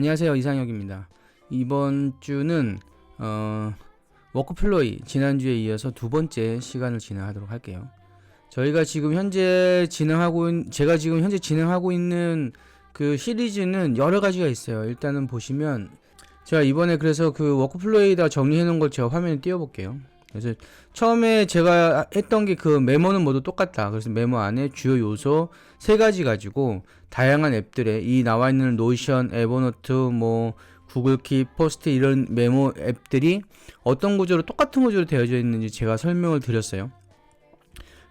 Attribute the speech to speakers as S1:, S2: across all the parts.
S1: 안녕하세요 이상혁입니다. 이번 주는 어, 워크플로이 지난주에 이어서 두 번째 시간을 진행하도록 할게요. 저희가 지금 현재 진행하고 있- 제가 지금 현재 진행하고 있는 그 시리즈는 여러 가지가 있어요. 일단은 보시면 제가 이번에 그래서 그 워크플로이에다 정리해 놓은 걸 제가 화면에 띄워 볼게요. 그래서 처음에 제가 했던 게 그 메모는 모두 똑같다. 그래서 메모 안에 주요 요소 세 가지 가지고 다양한 앱들에 이 나와 있는 노션, 에버노트, 뭐 구글 키, 포스트 이런 메모 앱들이 어떤 구조로 똑같은 구조로 되어져 있는지 제가 설명을 드렸어요.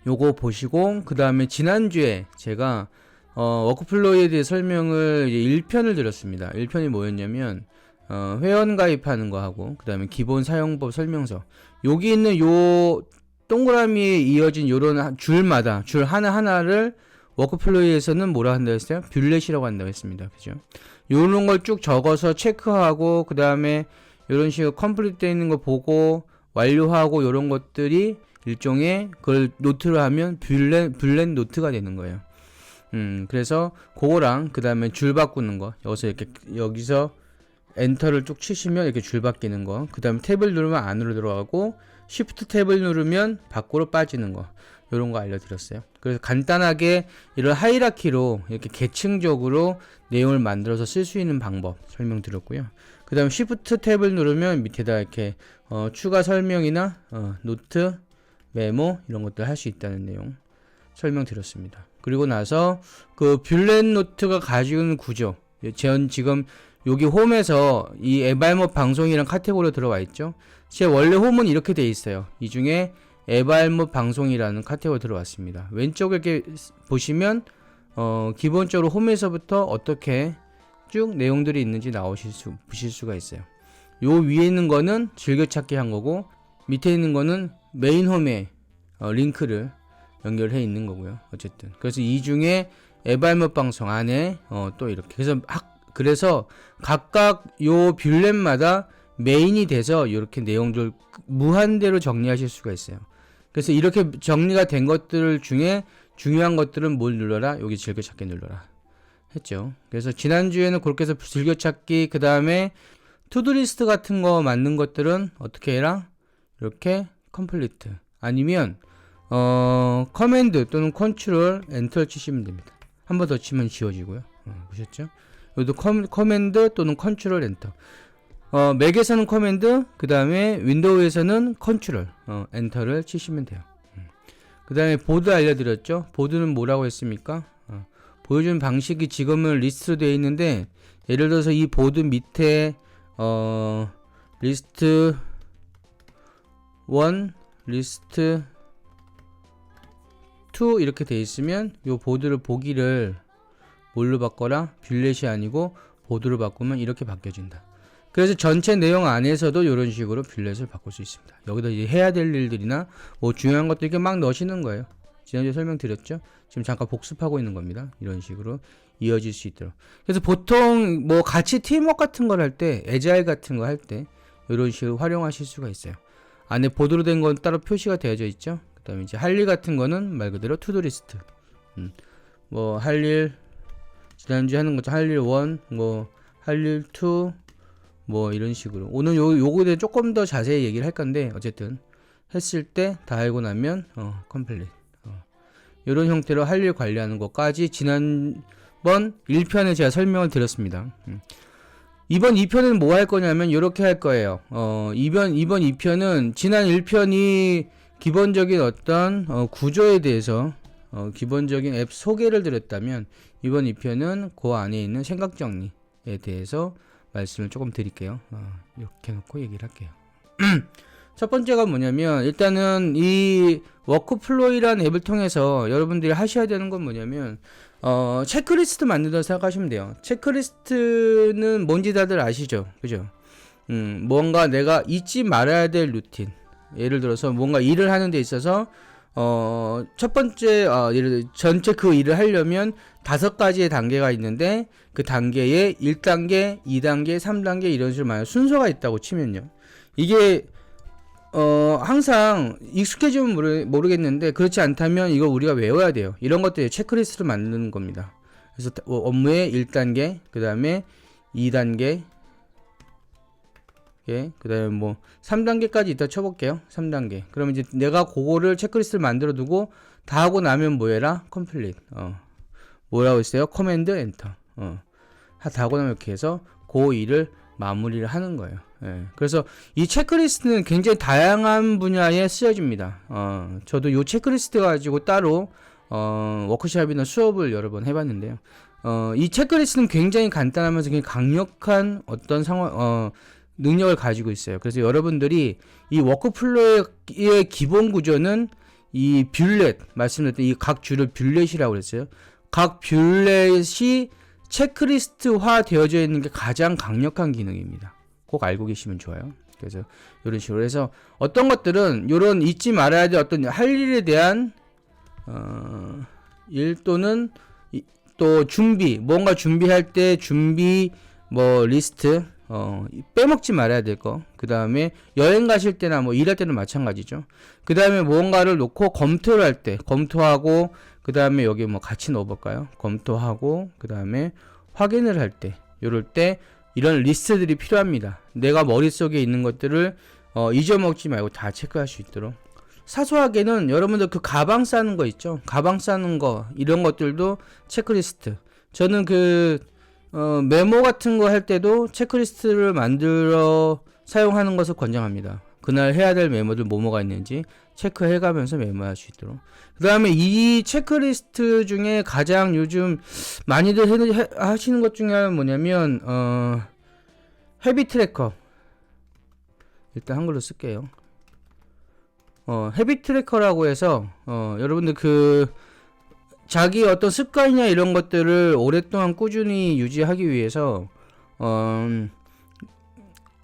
S1: 요거 보시고 그 다음에 지난주에 제가 어, 워크플로이에 대해 설명을 이제 1편을 드렸습니다. 1편이 뭐였냐면 어, 회원 가입하는 거 하고 그 다음에 기본 사용법 설명서 여기 있는 요 동그라미에 이어진 요런 한- 줄마다 줄 하나하나를 워크플로이에서는 뭐라 한다 했어요? 뷰렛이라고 한다고 했습니다. 그죠? 요런 걸 쭉 적어서 체크하고 그 다음에 요런 식으로 컴플리트 되어 있는 거 보고 완료하고 요런 것들이 일종의 그걸 노트를 하면 뷰렛, 뷰렛 노트가 되는 거예요. 음, 그래서 그거랑 그 다음에 줄 바꾸는 거 여기서 이렇게 여기서 엔터를 쭉 치시면 이렇게 줄 바뀌는 거. 그 다음에 탭을 누르면 안으로 들어가고 쉬프트 탭을 누르면 밖으로 빠지는 거. 이런 거 알려드렸어요. 그래서 간단하게 이런 하이라키로 이렇게 계층적으로 내용을 만들어서 쓸 수 있는 방법 설명드렸고요. 그 다음 쉬프트 탭을 누르면 밑에다 이렇게 어, 추가 설명이나 어, 노트, 메모 이런 것들 할 수 있다는 내용 설명드렸습니다. 그리고 나서 그 뷰렛 노트가 가지고 있는 구조 전 지금 여기 홈에서 이 에발못 방송이란 카테고리로 들어와 있죠. 제 원래 홈은 이렇게 돼 있어요. 이 중에 에발못 방송이라는 카테고리 들어왔습니다. 왼쪽에 보시면 어, 기본적으로 홈에서부터 어떻게 쭉 내용들이 있는지 나오실 수 보실 수가 있어요. 요 위에 있는 거는 즐겨찾기 한 거고 밑에 있는 거는 메인 홈에 어, 링크를 연결해 있는 거고요. 어쨌든 그래서 이 중에 에발못 방송 안에 어, 또 이렇게 그래서 학 그래서 각각 요 뷰렛마다 메인이 돼서 이렇게 내용들 무한대로 정리하실 수가 있어요. 그래서 이렇게 정리가 된 것들 중에 중요한 것들은 뭘 눌러라? 여기 즐겨찾기 눌러라. 했죠. 그래서 지난주에는 그렇게 해서 즐겨찾기, 그 다음에 투두리스트 같은 거 만든 것들은 어떻게 해라? 이렇게 컴플리트. 아니면, 어, 커맨드 또는 컨트롤 엔터 치시면 됩니다. 한 번 더 치면 지워지고요. 어, 보셨죠? 여기도 커, 커맨드 또는 컨트롤 엔터. 어, 맥에서는 커맨드, 그 다음에 윈도우에서는 컨트롤, 어, 엔터를 치시면 돼요. 그 다음에 보드 알려드렸죠? 보드는 뭐라고 했습니까? 어, 보여주는 방식이 지금은 리스트로 되어 있는데, 예를 들어서 이 보드 밑에, 어, 리스트 1, 리스트 2 이렇게 되어 있으면 이 보드를 보기를 뭘로 바꿔라? 뷰렛이 아니고 보드로 바꾸면 이렇게 바뀌어진다. 그래서 전체 내용 안에서도 이런 식으로 뷰렛을 바꿀 수 있습니다. 여기다 이제 해야 될 일들이나 뭐 중요한 것들 이렇게 막 넣으시는 거예요. 지난주에 설명드렸죠? 지금 잠깐 복습하고 있는 겁니다. 이런 식으로 이어질 수 있도록. 그래서 보통 뭐 같이 팀워크 같은 걸 할 때, 에자일 같은 거 할 때 이런 식으로 활용하실 수가 있어요. 안에 보드로 된 건 따로 표시가 되어져 있죠. 그 다음에 이제 할 일 같은 거는 말 그대로 투두리스트. 음. 뭐 할 일 지난주에 하는 거죠. 할 일 1, 뭐 할 일 2, 뭐 이런 식으로. 오늘 요 요거에 대해 조금 더 자세히 얘기를 할 건데 어쨌든 했을 때 다 알고 나면 어 컴플릿. 어. 이런 형태로 할 일 관리하는 것까지 지난번 1편에 제가 설명을 드렸습니다. 음. 이번 2편은 뭐 할 거냐면 이렇게 할 거예요. 어, 이번 이번 2편은 지난 1편이 기본적인 어떤 어, 구조에 대해서 어, 기본적인 앱 소개를 드렸다면 이번 2편은 그 안에 있는 생각 정리에 대해서 말씀을 조금 드릴게요. 어, 이렇게 놓고 얘기를 할게요. 첫 번째가 뭐냐면 일단은 이 워크플로이라는 앱을 통해서 여러분들이 하셔야 되는 건 뭐냐면 어, 체크리스트 만든다고 생각하시면 돼요. 체크리스트는 뭔지 다들 아시죠? 그죠? 음, 뭔가 내가 잊지 말아야 될 루틴. 예를 들어서 뭔가 일을 하는 데 있어서 어, 첫 번째 어, 예를 들어 전체 그 일을 하려면 다섯 가지의 단계가 있는데 그 단계에 1단계, 2단계, 3단계 이런 식으로 만약 순서가 있다고 치면요. 이게 어, 항상 익숙해지면 모르, 모르겠는데 그렇지 않다면 이걸 우리가 외워야 돼요. 이런 것들 체크리스트를 만드는 겁니다. 그래서 어, 업무의 1단계, 그 다음에 2단계 예, 그 다음에 뭐 3단계까지 이따 쳐볼게요. 3단계. 그러면 이제 내가 그거를 체크리스트를 만들어 두고 다 하고 나면 뭐 해라? 컴플릿. 어. 뭐라고 했어요? 커맨드 엔터. 어. 다 하고 나면 이렇게 해서 그 일을 마무리를 하는 거예요. 예. 그래서 이 체크리스트는 굉장히 다양한 분야에 쓰여집니다. 어, 저도 이 체크리스트 가지고 따로 어, 워크샵이나 수업을 여러 번 해봤는데요. 어, 이 체크리스트는 굉장히 간단하면서 굉장히 강력한 어떤 상황, 어, 능력을 가지고 있어요. 그래서 여러분들이 이 워크플로우의 기본 구조는 이 뷰렛, 말씀드렸던 이 각 줄을 뷰렛이라고 그랬어요. 각 뷰렛이 체크리스트화 되어져 있는 게 가장 강력한 기능입니다. 꼭 알고 계시면 좋아요. 그래서 이런 식으로 해서 어떤 것들은 이런 잊지 말아야 될 어떤 할 일에 대한 어, 일 또는 이, 또 준비 뭔가 준비할 때 준비 뭐 리스트 어, 빼먹지 말아야 될 거. 그 다음에 여행 가실 때나 뭐 일할 때는 마찬가지죠. 그 다음에 무언가를 놓고 검토를 할 때, 검토하고, 그 다음에 여기 뭐 같이 넣어볼까요? 검토하고, 그 다음에 확인을 할 때, 요럴 때 이런 리스트들이 필요합니다. 내가 머릿속에 있는 것들을 어, 잊어먹지 말고 다 체크할 수 있도록. 사소하게는 여러분들 그 가방 싸는 거 있죠? 가방 싸는 거, 이런 것들도 체크리스트. 저는 그, 어, 메모 같은 거 할 때도 체크리스트를 만들어 사용하는 것을 권장합니다. 그날 해야 될 메모들 뭐뭐가 있는지 체크해가면서 메모할 수 있도록. 그 다음에 이 체크리스트 중에 가장 요즘 많이들 해, 해, 하시는 것 중에 뭐냐면, 어, 헤비 트래커. 일단 한글로 쓸게요. 어, 헤비 트래커라고 해서, 어, 여러분들 그, 자기 어떤 습관이나 이런 것들을 오랫동안 꾸준히 유지하기 위해서 어,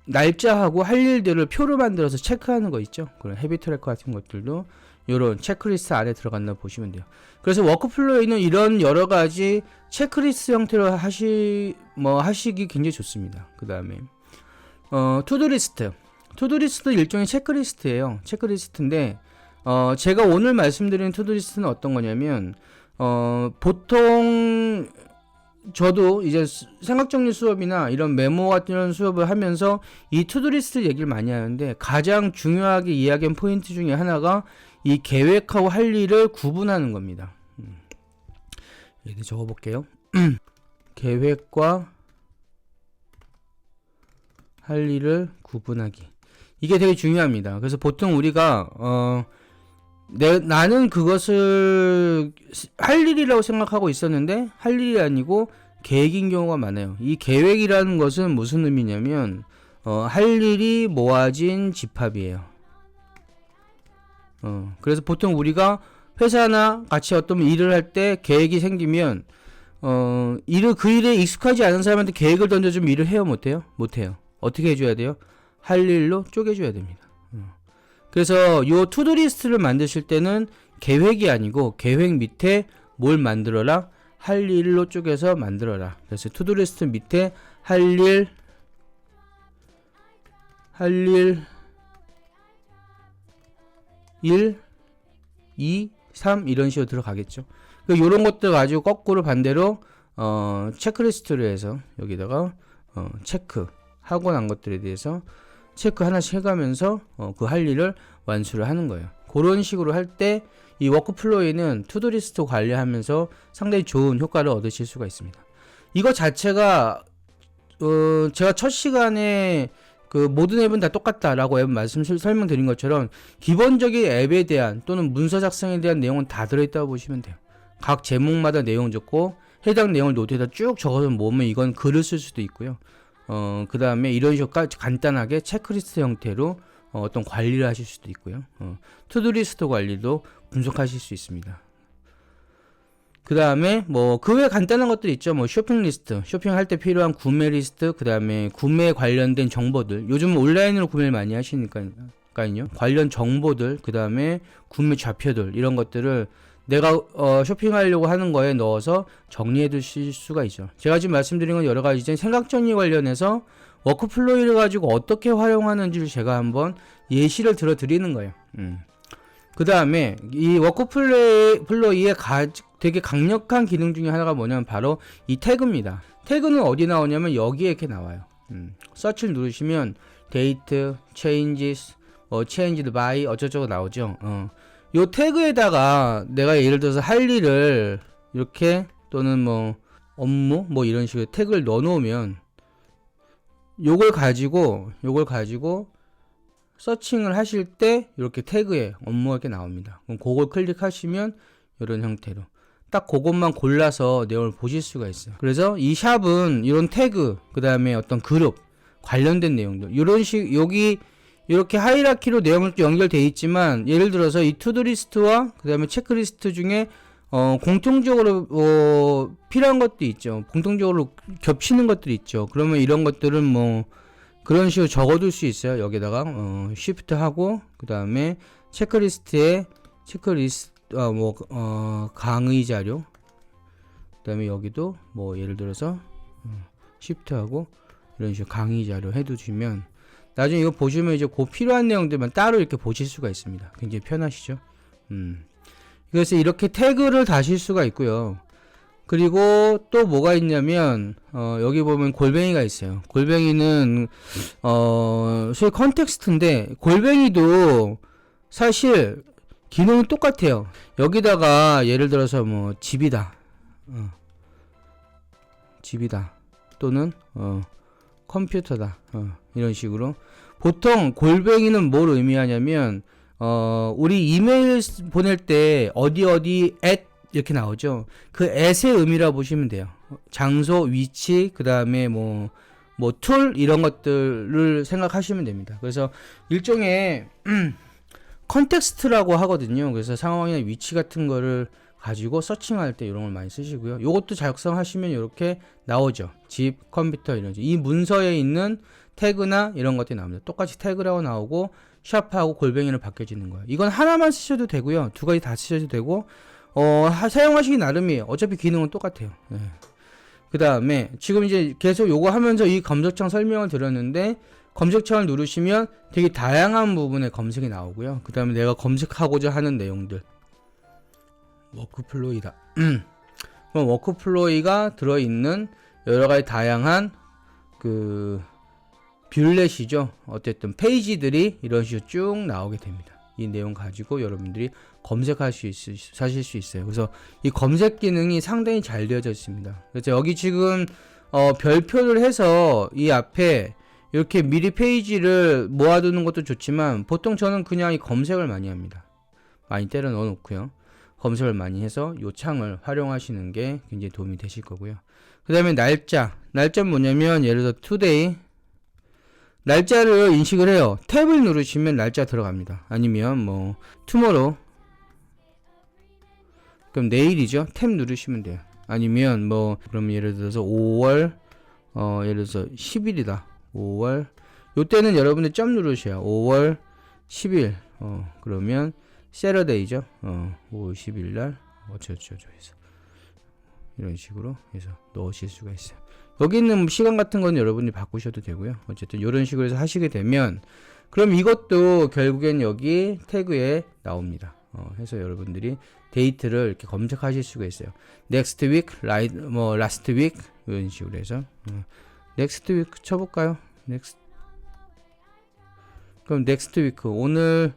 S1: 날짜하고 할 일들을 표로 만들어서 체크하는 거 있죠. 그런 헤비 트래커 같은 것들도 이런 체크리스트 안에 들어간다 보시면 돼요. 그래서 워크플로우에는 이런 여러 가지 체크리스트 형태로 하시 뭐 하시기 굉장히 좋습니다. 그 다음에 어, 투두리스트 투두리스트 일종의 체크리스트예요. 체크리스트인데 어, 제가 오늘 말씀드린 투두리스트는 어떤 거냐면 어, 보통 저도 이제 생각 정리 수업이나 이런 메모 같은 수업을 하면서 이 투두리스트 얘기를 많이 하는데 가장 중요하게 이야기한 포인트 중에 하나가 이 계획하고 할 일을 구분하는 겁니다. 음. 얘들 적어볼게요. 계획과 할 일을 구분하기. 이게 되게 중요합니다. 그래서 보통 우리가 어, 내, 나는 그것을 할 일이라고 생각하고 있었는데 할 일이 아니고 계획인 경우가 많아요. 이 계획이라는 것은 무슨 의미냐면 어, 할 일이 모아진 집합이에요. 어, 그래서 보통 우리가 회사나 같이 어떤 일을 할 때 계획이 생기면 어, 일을 그 일에 익숙하지 않은 사람한테 계획을 던져주면 일을 해요, 못해요? 못해요. 어떻게 해줘야 돼요? 할 일로 쪼개줘야 됩니다. 그래서 요 투두리스트를 만드실 때는 계획이 아니고 계획 밑에 뭘 만들어라? 할 일로 쪼개서 만들어라. 그래서 투두리스트 밑에 할 일, 할 일, 1, 2, 3 이런 식으로 들어가겠죠. 그 요런 것들 가지고 거꾸로 반대로 어, 체크리스트를 해서 여기다가 어, 체크 하고 난 것들에 대해서 체크 하나씩 해가면서 어, 그 할 일을 완수를 하는 거예요. 그런 식으로 할 때 이 워크플로우에는 투두리스트 관리하면서 상당히 좋은 효과를 얻으실 수가 있습니다. 이거 자체가 어, 제가 첫 시간에 그 모든 앱은 다 똑같다라고 앱 말씀 설명드린 것처럼 기본적인 앱에 대한 또는 문서 작성에 대한 내용은 다 들어있다고 보시면 돼요. 각 제목마다 내용 적고 해당 내용을 노트에다 쭉 적어서 모으면 이건 글을 쓸 수도 있고요. 어, 그 다음에 이런 식으로 간단하게 체크리스트 형태로 어, 어떤 관리를 하실 수도 있고요. 어, 투두리스트 관리도 분석하실 수 있습니다. 그 다음에 뭐 그 외 간단한 것들 있죠. 뭐 쇼핑 리스트, 쇼핑할 때 필요한 구매 리스트, 그 다음에 구매 관련된 정보들. 요즘 온라인으로 구매를 많이 하시니까요. 관련 정보들, 그 다음에 구매 좌표들 이런 것들을 내가 어, 쇼핑하려고 하는 거에 넣어서 정리해 두실 수가 있죠. 제가 지금 말씀드린 건 여러 가지 생각 정리 관련해서 워크플로이를 가지고 어떻게 활용하는지를 제가 한번 예시를 들어 드리는 거예요. 음. 그 다음에 이 워크플로이의 가, 되게 강력한 기능 중에 하나가 뭐냐면 바로 이 태그입니다. 태그는 어디 나오냐면 여기에 이렇게 나와요. 음, 서치를 누르시면 데이트, changes, 뭐 changed by 어쩌저쩌고 나오죠. 어. 요 태그에다가 내가 예를 들어서 할 일을 이렇게 또는 뭐 업무 뭐 이런 식으로 태그를 넣어 놓으면 요걸 가지고 요걸 가지고 서칭을 하실 때 이렇게 태그에 업무가 이렇게 나옵니다. 그럼 그걸 클릭하시면 이런 형태로 딱 그것만 골라서 내용을 보실 수가 있어요. 그래서 이 샵은 이런 태그, 그 다음에 어떤 그룹, 관련된 내용들, 이런 식, 여기 이렇게 하이라키로 내용이 연결되어 있지만, 예를 들어서 이 투두리스트와 그 다음에 체크리스트 중에 어, 공통적으로 어, 필요한 것도 있죠. 공통적으로 겹치는 것들이 있죠. 그러면 이런 것들은 뭐 그런 식으로 적어둘 수 있어요. 여기다가 어, 쉬프트 하고 그 다음에 체크리스트에 체크리스트 어, 뭐 어, 강의 자료 그 다음에 여기도 뭐 예를 들어서 어, 시프트 하고 이런 식으로 강의 자료 해두시면 나중에 이거 보시면 이제 그 필요한 내용들만 따로 이렇게 보실 수가 있습니다. 굉장히 편하시죠. 음. 그래서 이렇게 태그를 다실 수가 있고요. 그리고 또 뭐가 있냐면 어, 여기 보면 골뱅이가 있어요. 골뱅이는 어, 소위 컨텍스트인데 골뱅이도 사실 기능은 똑같아요. 여기다가 예를 들어서 뭐 집이다. 어. 집이다. 또는 어, 컴퓨터다. 어, 이런 식으로. 보통 골뱅이는 뭘 의미하냐면 어, 우리 이메일 보낼 때 어디 어디 at 이렇게 나오죠. 그 at의 의미라 보시면 돼요. 장소, 위치, 그 다음에 뭐, 뭐, 툴, 이런 것들을 생각하시면 됩니다. 그래서 일종의, 컨텍스트라고 하거든요. 그래서 상황이나 위치 같은 거를 가지고 서칭할 때 이런 걸 많이 쓰시고요. 이것도 작성하시면 이렇게 나오죠. 집, 컴퓨터 이런 이 문서에 있는 태그나 이런 것들이 나옵니다. 똑같이 태그라고 나오고 샵하고 골뱅이로 바뀌어지는 거예요. 이건 하나만 쓰셔도 되고요. 두 가지 다 쓰셔도 되고 어, 하- 사용하시기 나름이에요. 어차피 기능은 똑같아요. 예. 그 다음에 지금 이제 계속 요거 하면서 이 검색창 설명을 드렸는데 검색창을 누르시면 되게 다양한 부분의 검색이 나오고요. 그 다음에 내가 검색하고자 하는 내용들. 워크플로이다. 그럼 워크플로이가 들어있는 여러 가지 다양한 그 뷰렛이죠. 어쨌든 페이지들이 이런 식으로 쭉 나오게 됩니다. 이 내용 가지고 여러분들이 검색할 수 있, 사실 수 있어요. 그래서 이 검색 기능이 상당히 잘 되어져 있습니다. 그래서 여기 지금 어, 별표를 해서 이 앞에 이렇게 미리 페이지를 모아두는 것도 좋지만 보통 저는 그냥 이 검색을 많이 합니다. 많이 때려 넣어 놓고요. 검색을 많이 해서 이 창을 활용하시는 게 굉장히 도움이 되실 거고요. 그 다음에 날짜. 날짜는 뭐냐면 예를 들어 today 날짜를 인식을 해요. 탭을 누르시면 날짜 들어갑니다. 아니면 뭐 tomorrow 그럼 내일이죠. 탭 누르시면 돼요. 아니면 뭐 그럼 예를 들어서 5월 어 예를 들어서 10일이다. 5월 요때는 여러분들 점 누르셔요. 5월 10일 어 그러면 세러데이죠. 어 5월 10일 날 어쩌저쩌 해서 이런 식으로 해서 넣으실 수가 있어요. 여기 있는 뭐 시간 같은 건 여러분이 바꾸셔도 되고요. 어쨌든 이런 식으로 해서 하시게 되면 그럼 이것도 결국엔 여기 태그에 나옵니다. 어, 해서 여러분들이 데이트를 이렇게 검색하실 수가 있어요. next week, right, 뭐 last week 이런 식으로 해서 어, next week 쳐볼까요? next 그럼 next week 오늘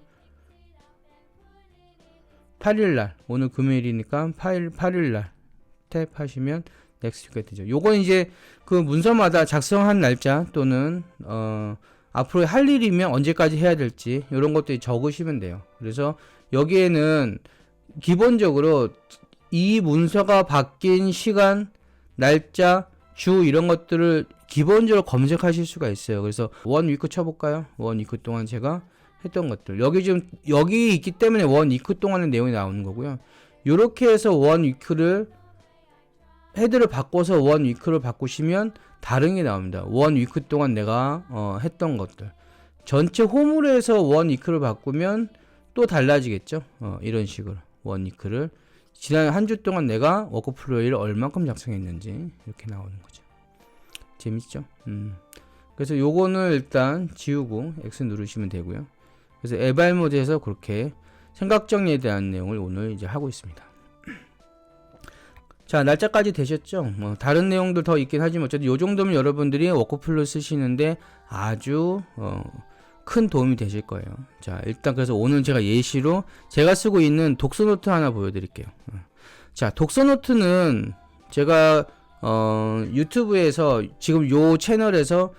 S1: 8일 날 오늘 금요일이니까 8일 8일 날 탭하시면 next week가 되죠. 요건 이제 그 문서마다 작성한 날짜 또는 어 앞으로 할 일이면 언제까지 해야 될지 이런 것들이 적으시면 돼요. 그래서 여기에는 기본적으로 이 문서가 바뀐 시간, 날짜, 주 이런 것들을 기본적으로 검색하실 수가 있어요. 그래서 원 위크 쳐볼까요? 원 위크 동안 제가 했던 것들 여기 지금 여기 있기 때문에 원 위크 동안의 내용이 나오는 거고요. 이렇게 해서 원 위크를 헤드를 바꿔서 원 위크를 바꾸시면 다른 게 나옵니다. 원 위크 동안 내가 어, 했던 것들 전체 해서 원 위크를 바꾸면 또 달라지겠죠. 어, 이런 식으로 원 위크를 지난 한 주 동안 내가 워크플로이를 얼만큼 작성했는지 이렇게 나오는 거죠. 재밌죠? 음. 그래서 요거는 일단 지우고 X 누르시면 되고요. 그래서 에발 모드에서 그렇게 생각 정리에 대한 내용을 오늘 이제 하고 있습니다. 자 날짜까지 되셨죠? 뭐 다른 내용들 더 있긴 하지만 어쨌든 요 정도면 여러분들이 워크플로 쓰시는데 아주 어, 큰 도움이 되실 거예요. 자 일단 그래서 오늘 제가 예시로 제가 쓰고 있는 독서노트 하나 보여드릴게요. 어. 자 독서노트는 제가 어, 유튜브에서 지금 요 채널에서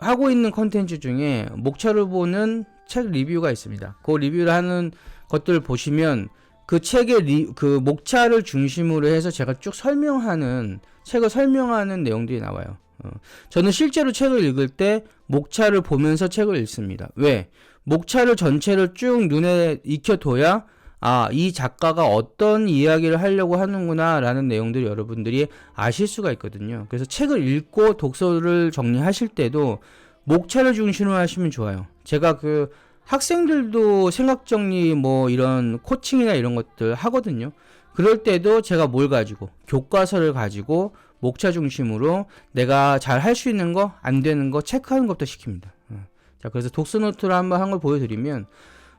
S1: 하고 있는 컨텐츠 중에 목차를 보는 책 리뷰가 있습니다. 그 리뷰를 하는 것들 보시면 그 책의 리, 그 목차를 중심으로 해서 제가 쭉 설명하는 책을 설명하는 내용들이 나와요. 어. 저는 실제로 책을 읽을 때 목차를 보면서 책을 읽습니다. 왜? 목차를 전체를 쭉 눈에 익혀둬야 아, 이 작가가 어떤 이야기를 하려고 하는구나 라는 내용들을 여러분들이 아실 수가 있거든요. 그래서 책을 읽고 독서를 정리하실 때도 목차를 중심으로 하시면 좋아요. 제가 그 학생들도 생각 정리 뭐 이런 코칭이나 이런 것들 하거든요. 그럴 때도 제가 뭘 가지고 교과서를 가지고 목차 중심으로 내가 잘 할 수 있는 거, 안 되는 거 체크하는 것도 시킵니다. 어. 자, 그래서 독서노트를 한번 한 걸 보여드리면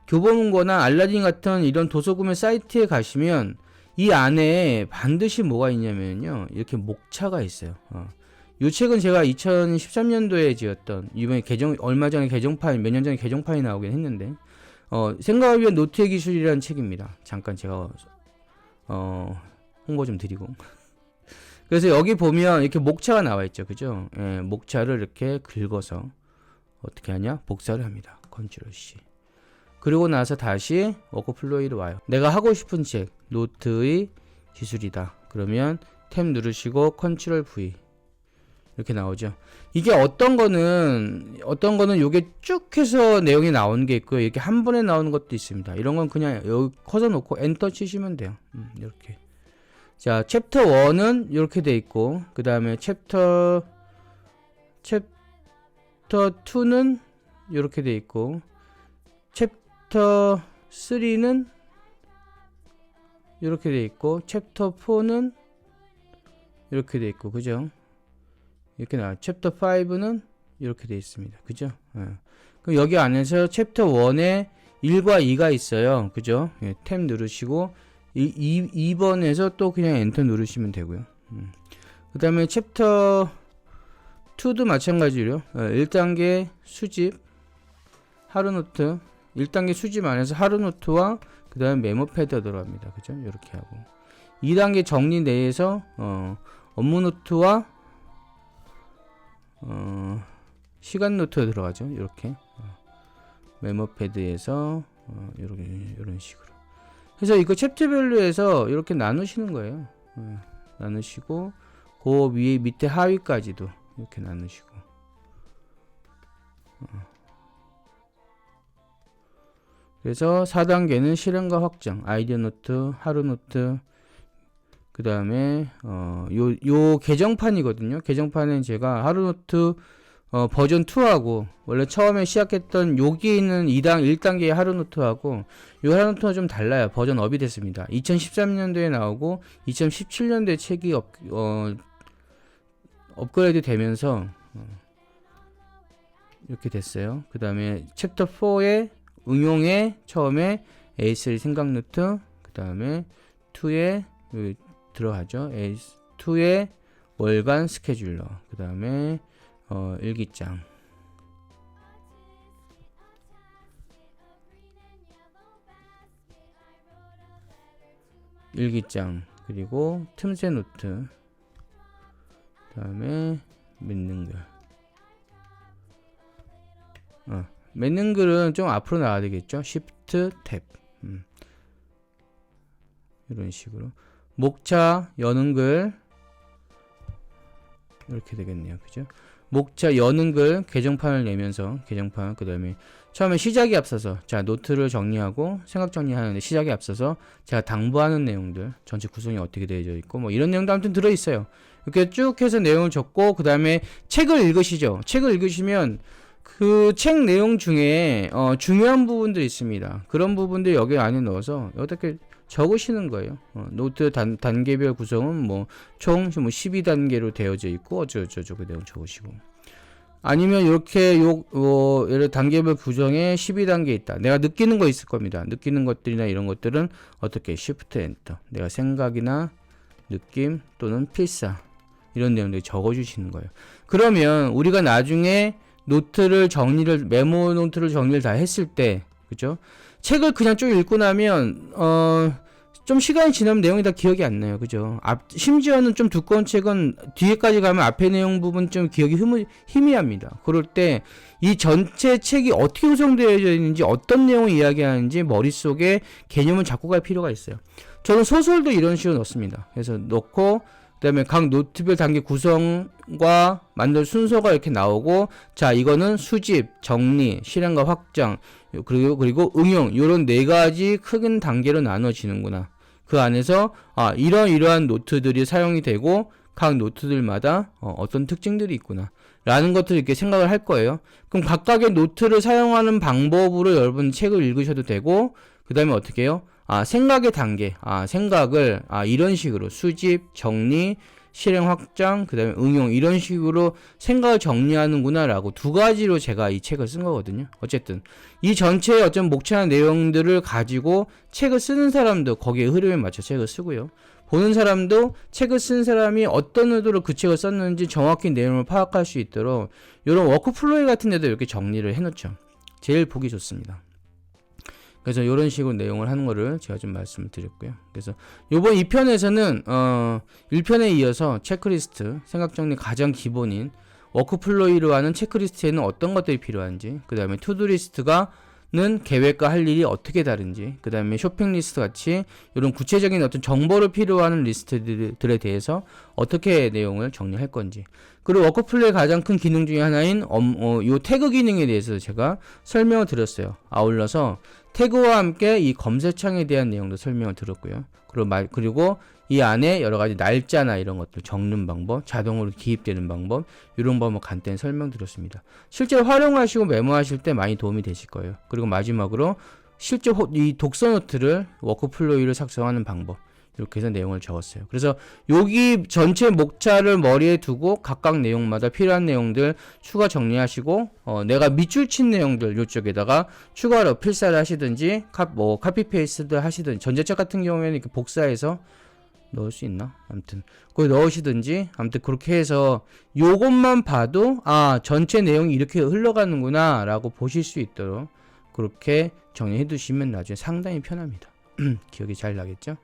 S1: 교보문고나 알라딘 같은 이런 도서구매 사이트에 가시면 이 안에 반드시 뭐가 있냐면요. 이렇게 목차가 있어요. 어. 이 책은 제가 2013년도에 지었던 이번에 개정 얼마 전에 개정판 몇 년 전에 개정판이 나오긴 했는데 어, 생각을 위한 노트의 기술이라는 책입니다. 잠깐 제가 어, 홍보 좀 드리고 그래서 여기 보면 이렇게 목차가 나와 있죠, 그죠? 예, 목차를 이렇게 긁어서 어떻게 하냐? 복사를 합니다. 컨트롤 C. 그리고 나서 다시 워크플로이로 와요. 내가 하고 싶은 책, 노트의 기술이다. 그러면 탭 누르시고 컨트롤 V 이렇게 나오죠. 이게 어떤 거는 어떤 거는 요게 쭉 해서 내용이 나오는 게 있고요. 이렇게 한 번에 나오는 것도 있습니다. 이런 건 그냥 여기 커서 놓고 엔터 치시면 돼요. 음, 이렇게. 자, 챕터 1은 이렇게 돼 있고 그 다음에 챕터 챕터 2는 이렇게 돼 있고 챕터 3는 이렇게 돼 있고 챕터 4는 이렇게 돼 있고 그죠? 이렇게 나와. 챕터 5는 이렇게 돼 있습니다. 그죠? 예. 그럼 여기 안에서 챕터 1에 1과 2가 있어요. 그죠? 예, 탭 누르시고 이, 2, 2번에서 또 그냥 엔터 누르시면 되고요. 음. 그 다음에 챕터 2도 마찬가지로 어, 1단계 수집 하루노트 1단계 수집 안에서 하루노트와 그 다음에 메모 패드가 들어갑니다. 그죠? 이렇게 하고 2단계 정리 내에서 어, 업무 노트와 어, 시간 노트가 들어가죠. 이렇게 어, 메모 패드에서 어, 이렇게 이런 식으로. 그래서 이거 챕터별로해서 이렇게 나누시는 거예요. 어, 나누시고 그 위에 밑에 하위까지도 이렇게 나누시고. 어. 그래서 4단계는 실행과 확정, 아이디어 노트, 하루 노트, 그 다음에 어, 요, 요 개정판이거든요. 개정판은 제가 하루노트 어, 버전 2하고 원래 처음에 시작했던 여기 있는 2당 1단계의 하루노트하고 요 하루노트가 좀 달라요. 버전 업이 됐습니다. 2013년도에 나오고 2017년도에 책이 업, 어, 업그레이드 되면서 어, 이렇게 됐어요. 그 다음에 챕터 4의 응용에 처음에 A3 생각노트 그 다음에 2의 들어가죠. A2의 월간 스케줄러. 그 다음에 어, 일기장. 일기장 그리고 틈새 노트 그 다음에 맺는 글 어, 맺는 글은 좀 앞으로 나와야 되겠죠 Shift 탭 음. 이런 식으로 목차 여는 글 이렇게 되겠네요. 그죠? 목차 여는 글 개정판을 내면서 개정판 그 다음에 처음에 시작에 앞서서 자 노트를 정리하고 생각 정리하는데 시작에 앞서서 제가 당부하는 내용들 전체 구성이 어떻게 되어져 있고 뭐 이런 내용도 아무튼 들어 있어요. 이렇게 쭉 해서 내용을 적고 그 다음에 책을 읽으시죠. 책을 읽으시면 그 책 내용 중에 어, 중요한 부분들이 있습니다. 그런 부분들 여기 안에 넣어서 어떻게 적으시는 거예요. 어, 노트 단, 단계별 구성은 뭐총 뭐 12단계로 되어져 있고 어쩌고저쩌고 내용 적으시고 아니면 이렇게 요, 어, 예를 단계별 구성에 12단계 있다. 내가 느끼는 거 있을 겁니다. 느끼는 것들이나 이런 것들은 어떻게 Shift Enter. 내가 생각이나 느낌 또는 필사 이런 내용들 적어주시는 거예요. 그러면 우리가 나중에 노트를 정리를 메모 노트를 정리를 다 했을 때 그죠? 책을 그냥 쭉 읽고 나면 어. 좀 시간이 지나면 내용이 다 기억이 안 나요. 그죠? 앞, 심지어는 좀 두꺼운 책은 뒤에까지 가면 앞에 내용 부분 좀 기억이 흐무, 희미합니다. 그럴 때 이 전체 책이 어떻게 구성되어 있는지 어떤 내용을 이야기하는지 머릿속에 개념을 잡고 갈 필요가 있어요. 저는 소설도 이런 식으로 넣습니다. 그래서 넣고 그다음에 각 노트별 단계 구성과 만들 순서가 이렇게 나오고 자 이거는 수집, 정리, 실행과 확장 요- 그리고 그리고 응용 요런 네 가지 큰 단계로 나눠지는구나. 그 안에서 아 이런 이러한 노트들이 사용이 되고 각 노트들마다 어, 어떤 특징들이 있구나. 라는 것들을 이렇게 생각을 할 거예요. 그럼 각각의 노트를 사용하는 방법으로 여러분 책을 읽으셔도 되고, 그 다음에 어떻게 해요? 아, 생각의 단계. 아, 생각을, 아, 이런 식으로 수집, 정리, 실행 확장, 그 다음에 응용, 이런 식으로 생각을 정리하는구나, 라고 두 가지로 제가 이 책을 쓴 거거든요. 어쨌든, 이 전체의 어떤 목차나 내용들을 가지고 책을 쓰는 사람도 거기에 흐름에 맞춰 책을 쓰고요. 보는 사람도 책을 쓴 사람이 어떤 의도로 그 책을 썼는지 정확히 내용을 파악할 수 있도록 이런 워크플로우 같은 데도 이렇게 정리를 해놓죠. 제일 보기 좋습니다. 그래서 이런 식으로 내용을 하는 거를 제가 좀 말씀을 드렸고요. 그래서 요번 2편에서는 어 1편에 이어서 체크리스트, 생각 정리 가장 기본인 워크플로이로 하는 체크리스트에는 어떤 것들이 필요한지, 그 다음에 투두리스트가 는 계획과 할 일이 어떻게 다른지, 그 다음에 쇼핑 리스트 같이 이런 구체적인 어떤 정보를 필요하는 리스트들에 대해서 어떻게 내용을 정리할 건지, 그리고 워크플레이의 가장 큰 기능 중에 하나인 엄, 어, 요 태그 기능에 대해서 제가 설명을 드렸어요. 아울러서 태그와 함께 이 검색창에 대한 내용도 설명을 드렸고요. 그리고 말, 그리고 이 안에 여러 가지 날짜나 이런 것들 적는 방법, 자동으로 기입되는 방법, 이런 방법 간단히 설명드렸습니다. 실제 활용하시고 메모하실 때 많이 도움이 되실 거예요. 그리고 마지막으로 실제 호- 이 독서 노트를 워크플로이를 작성하는 방법 이렇게 해서 내용을 적었어요. 그래서 여기 전체 목차를 머리에 두고 각각 내용마다 필요한 내용들 추가 정리하시고 어, 내가 밑줄 친 내용들 이쪽에다가 추가로 필사를 하시든지 카, 뭐 카피 페이스트 하시든지 전자책 같은 경우에는 이렇게 복사해서 넣을 수 있나? 아무튼 그걸 넣으시든지 아무튼 그렇게 해서 요것만 봐도 아 전체 내용이 이렇게 흘러가는구나 라고 보실 수 있도록 그렇게 정리해 두시면 나중에 상당히 편합니다. 기억이 잘 나겠죠?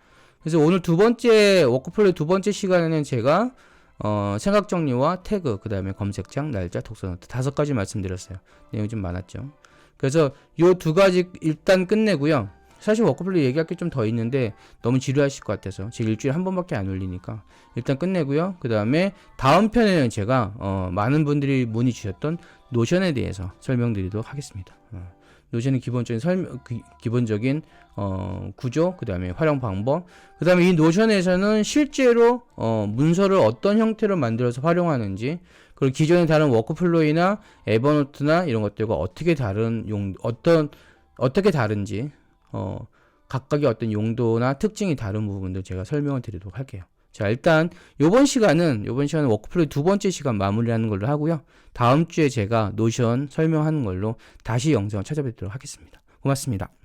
S1: 그래서 오늘 두 번째 워크플레이 두 번째 시간에는 제가 어, 생각 정리와 태그 그 다음에 검색창 날짜 독서 노트 다섯 가지 말씀드렸어요. 내용이 좀 많았죠. 그래서 요 두 가지 일단 끝내고요 사실 워크플레이 얘기할 게 좀 더 있는데 너무 지루하실 것 같아서 제가 일주일에 한 번밖에 안 올리니까 일단 끝내고요. 그 다음에 다음 편에는 제가 어, 많은 분들이 문의 주셨던 노션에 대해서 설명드리도록 하겠습니다. 어, 노션의 기본적인 설명, 그, 기본적인 어, 구조, 그 다음에 활용 방법, 그 다음에 이 노션에서는 실제로 어, 문서를 어떤 형태로 만들어서 활용하는지, 그리고 기존의 다른 워크플로이나 에버노트나 이런 것들과 어떻게 다른 용, 어떤 어떻게 다른지 어, 각각의 어떤 용도나 특징이 다른 부분도 제가 설명을 드리도록 할게요. 자, 일단 요번 시간은 요번 시간은 워크플레이 두 번째 시간 마무리하는 걸로 하고요. 다음 주에 제가 노션 설명하는 걸로 다시 영상을 찾아뵙도록 하겠습니다. 고맙습니다.